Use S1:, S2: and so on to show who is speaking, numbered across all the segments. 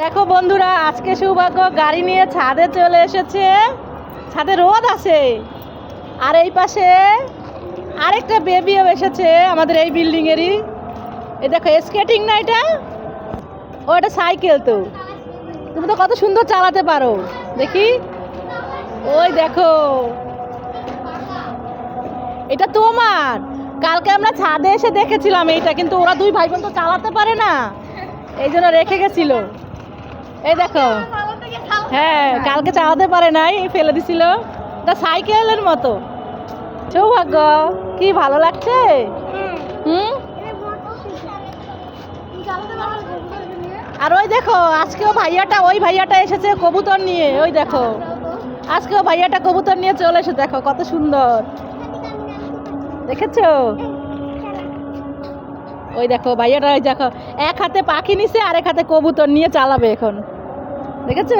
S1: দেখো বন্ধুরা, আজকে সৌভাগ্য গাড়ি নিয়ে ছাদে চলে এসেছে। ছাদে রোদ আছে। আর এই পাশে আরেকটা বেবিও এসেছে আমাদের এই বিল্ডিংয়েরই। এই দেখো স্কেটিং না এটা? ও, এটা সাইকেল তো। তুমি তো কত সুন্দর চালাতে পারো। দেখি। ওই দেখো। এটা তোমার। কালকে আমরা ছাদে এসে দেখেছিলাম এইটা, কিন্তু ওরা দুই ভাই বোন তো চালাতে পারে না। এই জন্য রেখে গেছিল। এই দেখো। হ্যাঁ কালকে চালাতে পারে নাই, ফেলে দিছিল। এটা সাইকেলের মতো। সৌভাগ্য, কি ভালো লাগছে? হুম? আর ওই দেখো, আজকেও ভাইয়াটা, ওই ভাইয়াটা এসেছে কবুতর নিয়ে, ওই দেখো। আজকেও ভাইয়াটা কবুতর নিয়ে চলে এসে দেখো, কত সুন্দর। দেখেছ? ওই দেখো ভাইয়াটা, ওই দেখো, এক হাতে পাখি নিছে আর এক হাতে কবুতর নিয়ে চালাবে এখন। দেখেছ?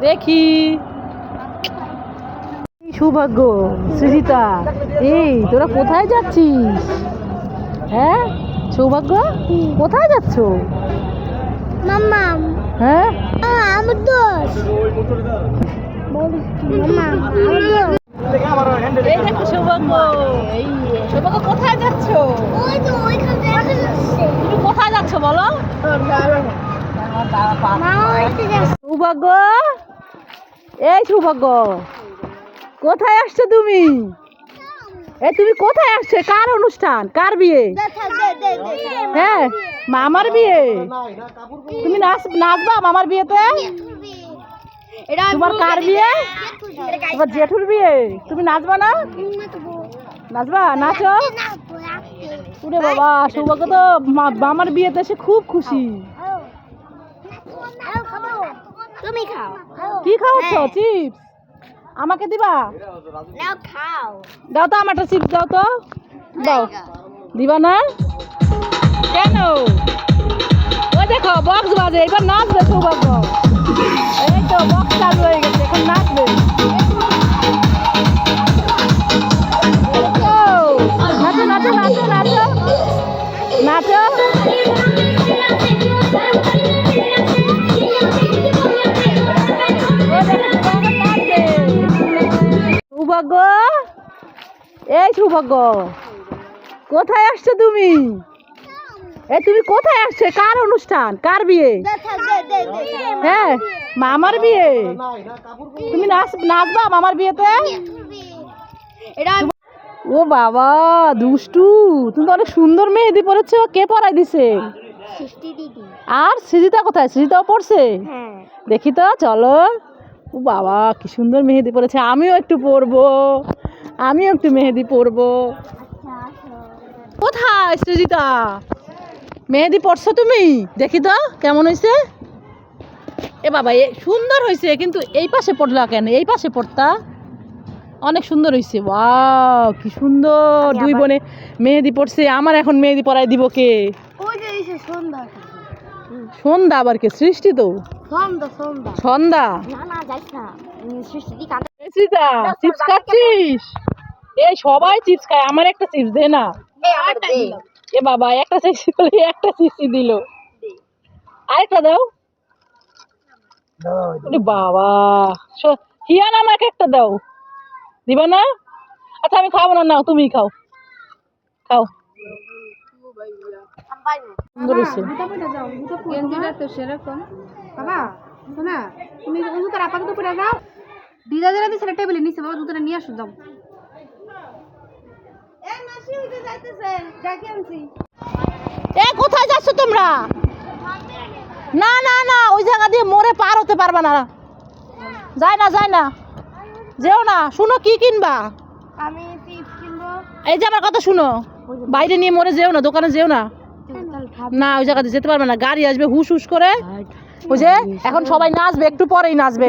S1: দেখি। সৌভাগ্য, সুজিতা। এই, তোরা কোথায় যাচ্ছিস? হ্যাঁ? সৌভাগ্য, কোথায় যাচ্ছ?
S2: মাম্মা।
S1: হ্যাঁ?
S2: আমার দোষ।
S1: এই দেখো সৌভাগ্য এই সৌভাগ্য কোথায় যাচ্ছ? তুমি কোথায় যাচ্ছ বলো?
S2: মা ওইতে যাচ্ছে।
S1: সৌভাগ্য? এই সৌভাগ্য কোথায় আসছো তুমি? এই তুমি কোথায় আসছো? কার অনুষ্ঠান? কার বিয়ে? হ্যাঁ। মামার বিয়ে? তুমি নাচ নাচবা মামার বিয়েতে? তোমার কার বিয়ে? তোমার জেঠুর বিয়ে? তুমি নাচবা না? নাচবা? নাচো? উরে বাবা সৌভাগ্য তো মামার বিয়েতে সে খুব খুশি।
S2: তুমি খাও।
S1: কি খাওয়াচ্ছ? চিপস? আমাকে দিবা?
S2: নাও খাও।
S1: দাও তো আমারটা চিপস দাও তো। দাও। দিবা না? কেন? ওই দেখো বক্স বাজে, এবার নাচবে সৌভাগ্য এই তো বক্স চালু হয়ে গেছে, এখন নাচবে। নাচো নাচো নাচো নাচো। নাচো। এই সৌভাগ্য, কোথায় আসছো তুমি? এই তুমি কোথায় আসছো? কার অনুষ্ঠান? কার বিয়ে? হ্যাঁ মামার বিয়ে। তুমি নাচ, নাচবা মামার বিয়েতে? ও বাবা, দুষ্টু। তুমি তো অনেক সুন্দর মেহেদি পরেছো। কে পরাই দিছে? আর সৃজিতা কোথায়? সৃজিতাও পড়ছে দেখি তো, চলো। ও বাবা, কি সুন্দর মেহেদি পড়েছে আমিও একটু পরবো। আমিও একটু মেহেদি পরবো। কোথায় সৃজিতা? মেহেদি পড়ছো তুমি দেখি তো কেমন হয়েছে এ বাবা এ সুন্দর হয়েছে কিন্তু এই পাশে পড়লা কেন এই পাশে পড়তা অনেক সুন্দর হয়েছে ওয়াও কি সুন্দর দুই বোনে মেহেদি পড়ছে আমার এখন মেহেদি পরাই দিব কে
S2: সন্ধ্যা
S1: আবার কে সৃষ্টি তো
S2: সন্ধ্যা
S1: চিপস খাচ্ছিস এই সবাই চিপস খায় আমার একটা চিপস দে না এ বাবা একটা চিপস বলে একটা চিপসই দিল। আরেকটা দাও। বাবা হিয়ান আমাকে একটা দাও। দিবা না? আচ্ছা আমি খাব না নাও তুমি খাও। খাও।
S2: দিদা দিদা দিছে টেবিলে নিচে বাবা জুতাটা নিয়ে আসো দাও
S1: এ কোথায় যাচ্ছ তোমরা? না না না ওই জায়গা দিয়ে মোড়ে পার হতে পারবা না। যায় না যায় না। যেও না শুনো কি কিনবা।
S2: আমি চিপস কিনবো।
S1: এই যে আমার কথা শুনো বাইরে নিয়ে মরে যেও না দোকানে যেও না। না ওই জায়গাতে যেতে পারবে না গাড়ি আসবে হুস হুস করে। ওই যে এখন সবাই নাচবে একটু পরেই নাচবে।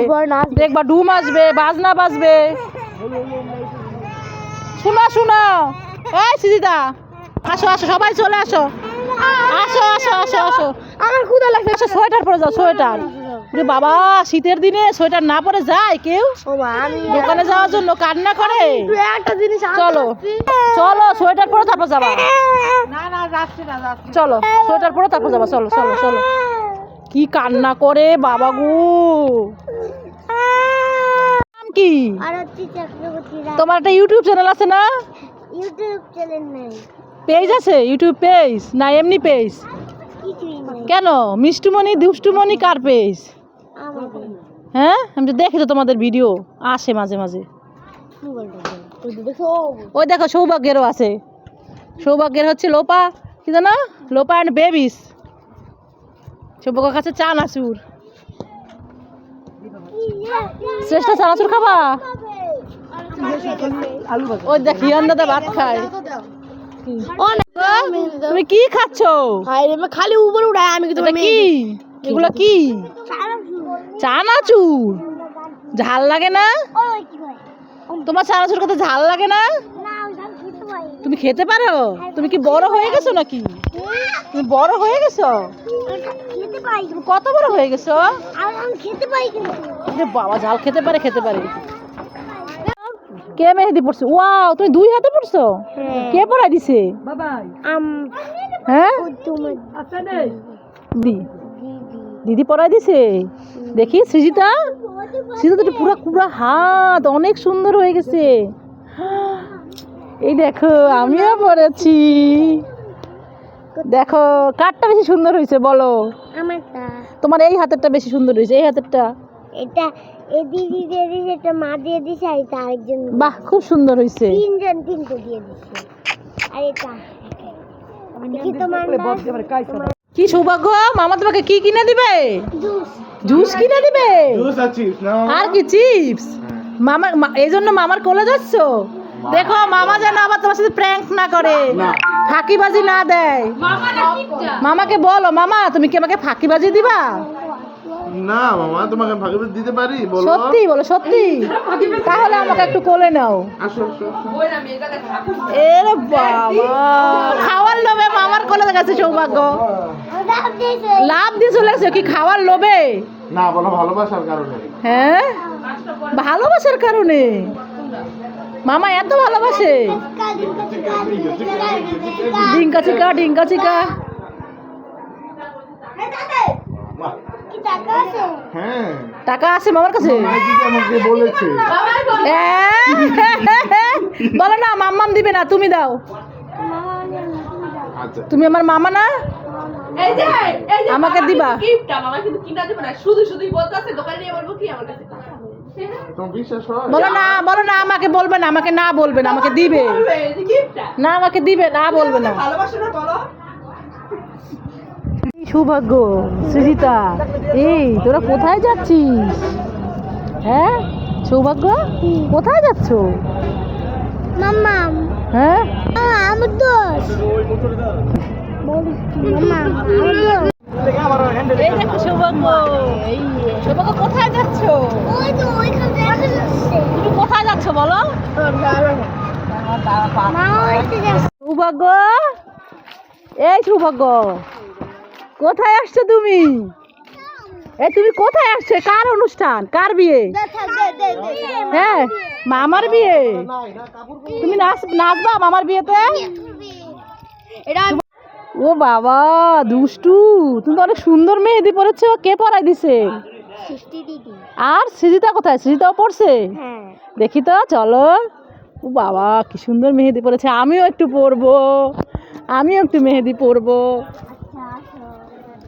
S1: দেখবা ডুম আসবে বাজনা বাজবে। শোনো শোনো। এই সিজিদা আসো আসো সবাই চলে আসো। আসো আসো আসো আসো।
S2: আমার ক্ষুধা লাগছে।
S1: আসো সোয়েটার পরে যাও সোয়েটার। বাবা শীতের দিনে সোয়েটার না পরে যায় কেউ? দোকানে যাওয়ার জন্য কান্না করে?
S2: একটা জিনিস
S1: চলো চলো সোয়েটার পরে তারপর যাবা।
S2: না না যাচ্ছি না যাচ্ছি
S1: চলো সোয়েটার পরে তারপর যাবা। চলো চলো চলো। কি কান্না করে বাবা গো। কি? তোমার একটা ইউটিউব চ্যানেল আছে না?
S2: ইউটিউব চ্যানেল নেই।
S1: পেজ আছে ইউটিউব পেজ না এমনি পেজ কেন? মিষ্টুমণি দুষ্টুমণি কার পেজ হ্যাঁ? আমি তো দেখি তো তোমাদের ভিডিও আসে মাঝে মাঝে। ওই দেখো সৌভাগ্যেরও আছে। সৌভাগ্যের হচ্ছে লোপা। কি জানো? লোপা অ্যান্ড বেবিস সৌভাগ্যের কাছে চানাচুর। শ্রেষ্ঠ চানাচুর খাবা? ওই দেখ হিয়ান দাদা ভাত খায়। তুমি কি খাচ্ছ?
S2: খালি উপরে উঠায় আমি
S1: এটা কি? এগুলো কি? চানাচুর। ঝাল লাগে না? তোমার চানাচুর কত ঝাল লাগে না? তুমি খেতে পারো? তুমি কি বড় হয়ে গেছো নাকি? তুমি বড় হয়ে গেছো? তুমি কত বড় হয়ে গেছো?
S2: খেতে
S1: বাবা ঝাল খেতে পারে খেতে পারে। কে মেহেদি পড়ছো ওয়াও তুমি দুই হাতে পড়ছো কে পড়াই দিছে? হ্যাঁ? দি। দিদি পড়াই দিছে? দেখি সৃজিতা? সৃজিতা তো পুরো পুরো হাত অনেক সুন্দর হয়ে গেছে। এই দেখো আমিও পড়েছি দেখো কারটা বেশি সুন্দর হয়েছে বলো। তোমার এই হাতেরটা বেশি সুন্দর হয়েছে এই হাতেরটা।
S2: এটা এ দিদি দিয়ে দিয়েছে এটা মা দিয়ে দিছে আর এটা আরেকজন
S1: বাহ খুব সুন্দর হয়েছে
S2: তিনজন তিনটে দিয়ে দিচ্ছে আর এটা দেখি তোমার
S1: কি সৌভাগ্য মামা তোমাকে কি কিনে দিবে?
S2: জুস।
S1: জুস কিনে দিবে?
S3: আর
S1: কি চিপস? মামা মা- এই জন্য মামার কোলে যাচ্ছ? দেখো মামা যেন আবার তোমার সাথে প্র্যাঙ্ক না করে। ফাঁকিবাজি না দেয়। মামাকে বলো মামা তুমি কি আমাকে ফাঁকিবাজি দিবা?
S3: না মামা তোমাকে ভাগে দিতে পারি? বলো।
S1: সত্যি বলো সত্যি। তাহলে আমাকে একটু কোলে নাও।
S3: আসো।
S1: এরে বাবা। খাওয়ার লোভে মামার কোলে গেছে সৌভাগ্য। লাভ দিয়ে চলে গেছে কি খাওয়ার লোভে?
S3: না বলো ভালোবাসার কারণে।
S1: হ্যাঁ? ভালোবাসার কারণে? মামা এত ভালোবাসে। ডিঙ্কা চিকা ডিঙ্কা চিকা।
S3: হ্যাঁ।
S1: টাকা আছে মামার কাছে?
S3: আমাকে বলেছে?
S1: হ্যাঁ? বলো না মাম্মাম দিবে না তুমি দাও।
S3: আচ্ছা।
S1: তুমি আমার মামা না? আমাকে দিবা।
S3: হয়?
S1: বলো না বলো না আমাকে বলবে না আমাকে না বলবে না আমাকে দিবে। না আমাকে দিবে না বলবে না। কি সৌভাগ্য সৃজিতা। এই তোরা কোথায় যাচ্ছিস? হ্যাঁ? সৌভাগ্য? কোথায় যাচ্ছ?
S2: মাম্মা।
S1: হ্যাঁ?
S2: আমার দোষ। মাম্মা আমার দোষ।
S1: এই দেখো সৌভাগ্য এই সৌভাগ্য কোথায় যাচ্ছ?
S2: ওই তো ওইখানে দেখা যাচ্ছে।
S1: তুমি কোথায় যাচ্ছ বলো? সৌভাগ্য? এই সৌভাগ্য। কোথায় আসছো তুমি? এই তুমি কোথায় আসছো? কার অনুষ্ঠান? কার বিয়ে? হ্যাঁ মামার বিয়ে। তুমি নাচ, নাচবা মামার বিয়েতে? ও বাবা, দুষ্টু। তুমি তো অনেক সুন্দর মেহেদি পরেছো। কে পরাই দিছে? আর সৃজিতা কোথায়? সৃজিতাও পড়ছে দেখি তো, চলো। ও বাবা, কি সুন্দর মেহেদি পরেছে। আমিও একটু পরবো। আমিও একটু মেহেদি পরবো।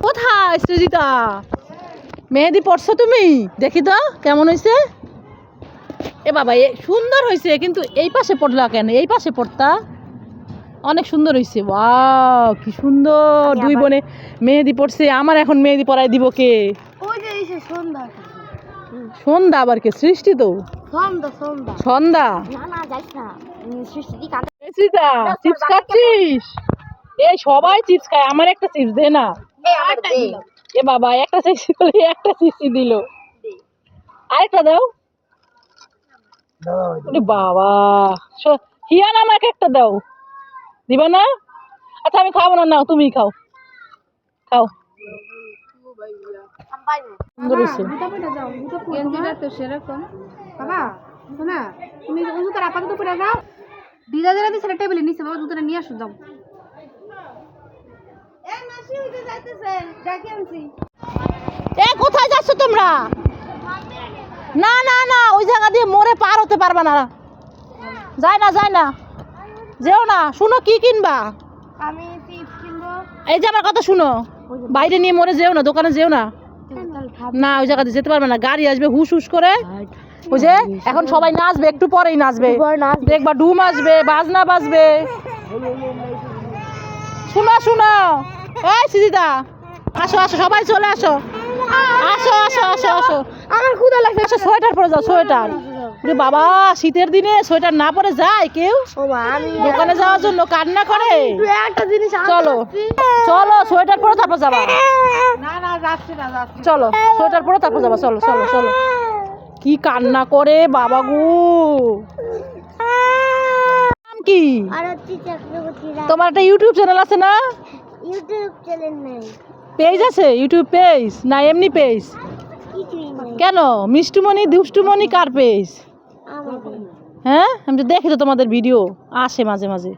S1: কোথায় সৃজিতা? মেহেদি পড়ছো তুমি? দেখি তো কেমন হয়েছে এ বাবা এ সুন্দর হয়েছে কিন্তু এই পাশে পড়লা কেন? এই পাশে পড়তা? অনেক সুন্দর হয়েছে ওয়াও কি সুন্দর। দুই বোনে মেহেদি পড়ছে আমার এখন মেহেদি পরাই দিব কে?
S2: সন্ধ্যা।
S1: আবার কে? সৃষ্টি তো?
S2: সন্ধ্যা সৃষ্টি
S1: চিপস এই সবাই চিপস খায়। আমার একটা চিপস দে না। এ বাবা একটা চিপস বলে একটা চিপসই দিল। আরেকটা দাও। বাবা হিয়ান আমাকে একটা দাও। দিবা না? আচ্ছা আমি খাব না নাও তুমি খাও। খাও।
S2: দিদা দিদা দিছে টেবিলে নিচে বাবা জুতাটা নিয়ে আসো যাও।
S1: এ কোথায় যাচ্ছ তোমরা? না না না ওই জায়গা দিয়ে মোড়ে পার হতে পারবে না। যায় না যায় না। যেও না শুনো কি কিনবা?
S2: আমি চিপস কিনবো।
S1: এই যে আমার কথা শুনো বাইরে নিয়ে মরে যেও না দোকানে যেও না। না ওই জায়গাতে যেতে পারবে না গাড়ি আসবে হুস হুস করে। ওই যে এখন সবাই নাচবে একটু পরেই নাচবে। দেখবা ডুম আসবে বাজনা বাজবে। শোনো শোনো। এই সিজিদা আসো আসো সবাই চলে আসো। আসো আসো আসো আসো।
S2: আমার ক্ষুধা লাগছে।
S1: আসো সোয়েটার পরে যাও সোয়েটার। ওরে বাবা শীতের দিনে সোয়েটার না পরে যায় কেউ? দোকানে যাওয়ার জন্য কান্না করে? চলো চলো সোয়েটার পরে তারপর যাবা।
S2: না না যাচ্ছি না যাচ্ছি
S1: চলো সোয়েটার পরে তারপর যাবা চলো চলো চলো। কি কান্না করে বাবা গো। নাম কি? তোমার একটা ইউটিউব চ্যানেল আছে না?
S2: ইউটিউব চ্যানেল নেই।
S1: পেজ আছে? ইউটিউব পেজ না এমনি পেজ কেন? মিষ্টুমণি দুষ্টুমণি কার পেজ হ্যাঁ? আমি তো দেখি তো তোমাদের ভিডিও আসে মাঝে মাঝে।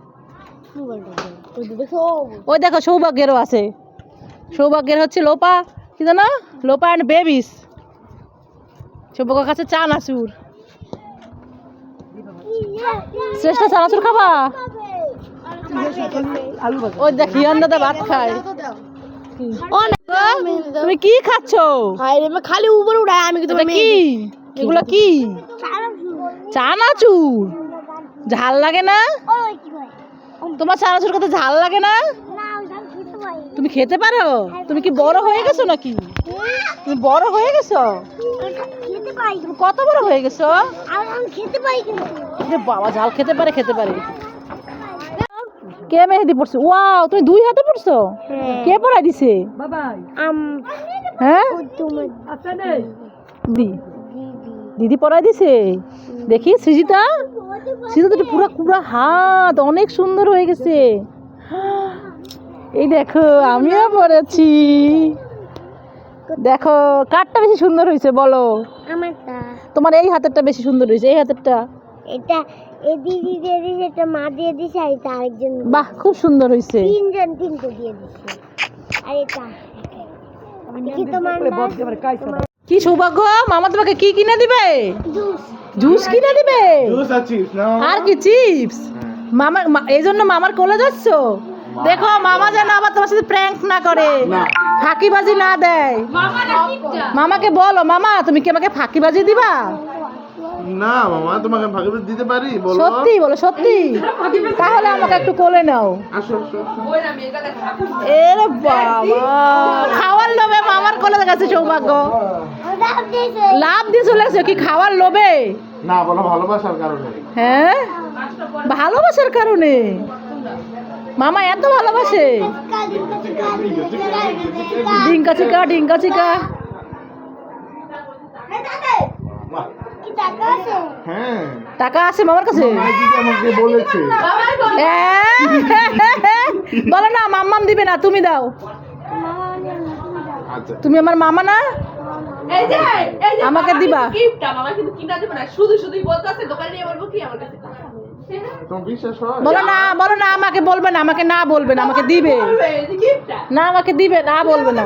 S1: ওই দেখো। সৌভাগ্যেরও আছে। সৌভাগ্যের হচ্ছে লোপা। কি জানো? লোপা অ্যান্ড বেবিস সৌভাগ্যের কাছে চানাচুর। শ্রেষ্ঠ চানাচুর খাবা? ওই দেখ হিয়ান দাদা ভাত খায়। তুমি কি খাচ্ছ?
S2: খালি উপরে উঠায় আমি
S1: কি এগুলো কি? চানাচুর। ঝাল লাগে না? তোমার চানাচুর কত ঝাল লাগে না? তুমি খেতে পারো? তুমি কি বড় হয়ে গেছো নাকি? তুমি বড় হয়ে গেছো? তুমি কত বড় হয়ে গেছো? বাবা ঝাল খেতে পারে খেতে পারে। কে মেহেদি পড়ছে ওয়াও তুমি দুই হাতে পড়ছো কে পড়াই দিছে? হ্যাঁ? দি। দিদি। পড়াই দিছে? দেখি সৃজিতা? সৃজিতা তো পুরো পুরো হাত অনেক সুন্দর হয়ে গেছে। এই দেখো আমিও পড়েছি দেখো কারটা বেশি সুন্দর হয়েছে বলো। তোমার এই হাতেরটা বেশি সুন্দর হয়েছে এই হাতেরটা।
S2: এটা এ দিদি দিয়ে দিয়েছে এটা মা দিয়ে দিছে আর এটা আরেকজন
S1: বাহ খুব সুন্দর হয়েছে
S2: তিনজন তিনটে দিয়ে দিচ্ছে আর এটা
S1: কি সৌভাগ্য মামা তোমাকে কি কিনে দিবে?
S2: জুস।
S1: জুস কিনে দিবে?
S3: জুস আছিস না
S1: আর কি চিপস? মামা মা- এই জন্য মামার কোলে যাচ্ছ? দেখো মামা যেন আবার তোমার সাথে প্র্যাঙ্ক না করে। ফাঁকিবাজি না দেয়। মামাকে বলো মামা তুমি কি আমাকে ফাঁকিবাজি দিবা?
S3: না মামা তোমাকে ভাগে দিতে পারি? বলো।
S1: সত্যি বলো সত্যি। তাহলে আমাকে একটু কোলে নাও।
S3: আসো আসো আসো।
S1: এরে বাবা। খাওয়ার লোভে মামার কোলে গেছে সৌভাগ্য। লাভ দিয়ে চলে গেছে কি খাওয়ার লোভে?
S3: না বলো ভালোবাসার কারণে।
S1: হ্যাঁ? ভালোবাসার কারণে। মামা এত ভালোবাসে। ডিঙ্কা চিকা ডিঙ্কা চিকা।
S3: হ্যাঁ।
S1: টাকা আছে মামার কাছে?
S3: আমাকে বলেছে?
S1: বলো না মাম্মাম দিবে না তুমি দাও।
S3: আচ্ছা।
S1: তুমি আমার মামা না? আমাকে দিবা।
S3: হয়?
S1: বলো না বলো না আমাকে বলবে না আমাকে না বলবে না আমাকে দিবে। না আমাকে দিবে না বলবে না।